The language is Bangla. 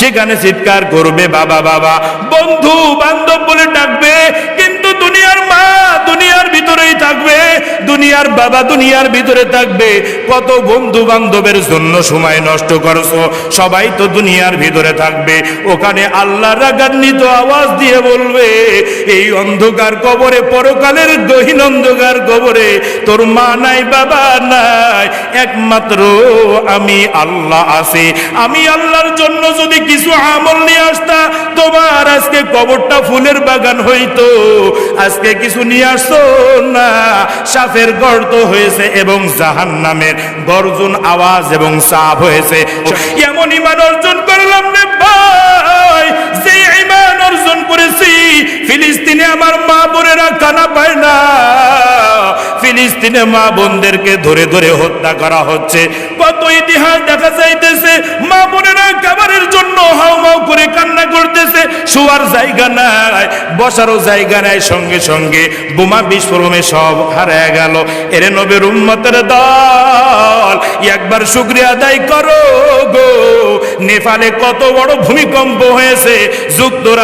সেখানে চিৎকার করবে বাবা বাবা। বন্ধু বান্ধব বলে ডাকবে কিন্তু দুনিয়ার মা দুনিয়ার ভিতরেই থাকবে দুনিয়ার বাবা দুনিয়ার ভিতরে থাকবে। কত বন্ধু বান্ধবের জন্য সময় নষ্ট করছ? সবাই তো দুনিয়ার ভিতরে থাকবে। ওখানে আল্লাহ রাগান্বিত আওয়াজ দিয়ে বলবে, এই অন্ধকার কবরে, পরকালের গহীন অন্ধকার কবরে তোর মা নাই, বাবা নাই। একমাত্র আমি আল্লাহ আছি। আমি আল্লাহর জন্য যদি কিছু আমল নিয়ে আসতা তোমার আজকে কবরটা ফুলের বাগান হইতো। আজকে কিছু নিয়ে আসছো না? সাফের গর্ত হয়েছে এবং জাহান নামের গর্জন আওয়াজ এবং সাপ হয়েছে। এমন ইমান অর্জন করলাম রে ভাই, যে ইমান অর্জন করেছি, ফিলিস্তিনে আমার মা বোনেরা কানা পায় না। ফিলিস্তিনে মা বোনদেরকে ধরে ধরে হত্যা করা হচ্ছে। কত ইতিহাস দেখা যাইতেছে মা বোনেরা খাবারের জন্য হাউমাউ করে কান্না করতেছে শোয়ার জায়গা নাই, বসারও জায়গা নাই, সঙ্গে সঙ্গে বোমা বিস্ফোরণে সব হারায় গেল। এরে নবের উম্মতের দল, একবার শুক্রিয়া আদায় করো গো। নেপালে কত বড় ভূমিকম্প হয়েছে যুক্তরাষ্ট্র